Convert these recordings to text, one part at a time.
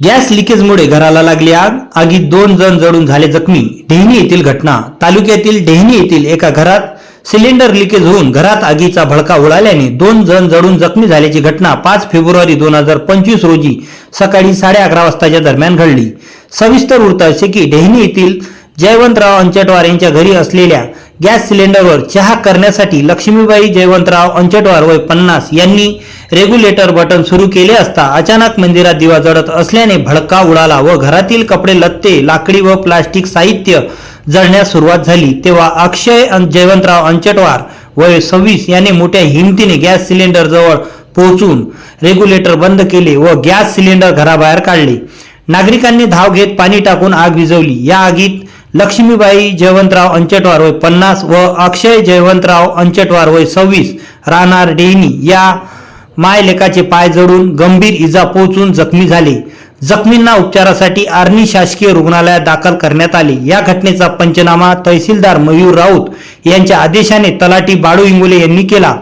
Gas लिकेजमुळे घराला लागली आग. आगीत दोन जण जळून झाले जखमी. डेहणी येथील घटना. तालुक्यातील डेहणी येथील एका घरात सिलेंडर लिकेज होऊन घरात आगीचा भडका उडाल्याने दोन जण जळून जखमी झाल्याची घटना पाच फेब्रुवारी दोन हजार पंचवीस रोजी सकाळी साडे अकरा वाजताच्या दरम्यान घडली. सविस्तर वृत्त असे की डेहणी येथील जयवंतराव अंचटवार यांच्या घरी असलेल्या गॅस सिलेंडरवर चहा करण्यासाठी लक्ष्मीबाई जयवंतराव अंचटवार वय पन्नास यांनी रेग्युलेटर बटन सुरू केले असता अचानक मंदिरात दिवा जळत असल्याने भडका उडाला व घरातील कपडे लत्ते लाकडी व प्लास्टिक साहित्य जळण्यास सुरुवात झाली. तेव्हा अक्षय जयवंतराव अंचटवार वय सव्वीस याने मोठ्या हिमतीने गॅस सिलेंडर जवळ पोहोचून रेग्युलेटर बंद केले व गॅस सिलेंडर घराबाहेर काढले. नागरिकांनी धाव घेत पाणी टाकून आग विझवली. या आगीत लक्ष्मीबाई जयवंतराव अंचटवार वय पन्नास व अक्षय जयवंतराव अंचटवार वय सव्वीस राहणार डेहनी या मायलेकाचे पाय जडून गंभीर इजा पोहोचून जखमी झाले. जखमींना उपचारासाठी आर्णी शासकीय रुग्णालयात दाखल करण्यात आले. या घटनेचा पंचनामा तहसीलदार मयूर राऊत यांच्या आदेशाने तलाठी बाळू इंगोले यांनी केला.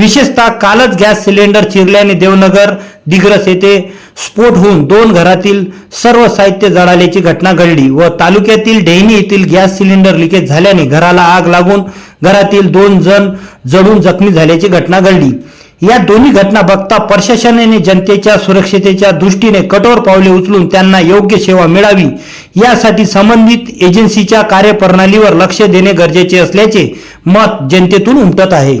विशेषतः कालच गॅस सिलेंडर चिरल्याने देवनगर दिग्रस येथे स्फोट होऊन दोन घरातील सर्व साहित्य जळाल्याची घटना घडली व तालुक्यातील डेहनी येथील गॅस सिलेंडर लिकेज झाल्याने घराला आग लागून घरातील दोन जण जळून जखमी झाल्याची घटना घडली. या दोन्ही घटना बघता प्रशासनाने जनतेच्या सुरक्षतेच्या दृष्टीने कठोर पावले उचलून त्यांना योग्य सेवा मिळावी यासाठी संबंधित एजन्सीच्या कार्यप्रणालीवर लक्ष देणे गरजेचे असल्याचे मत जनतेतून उमटत आहे.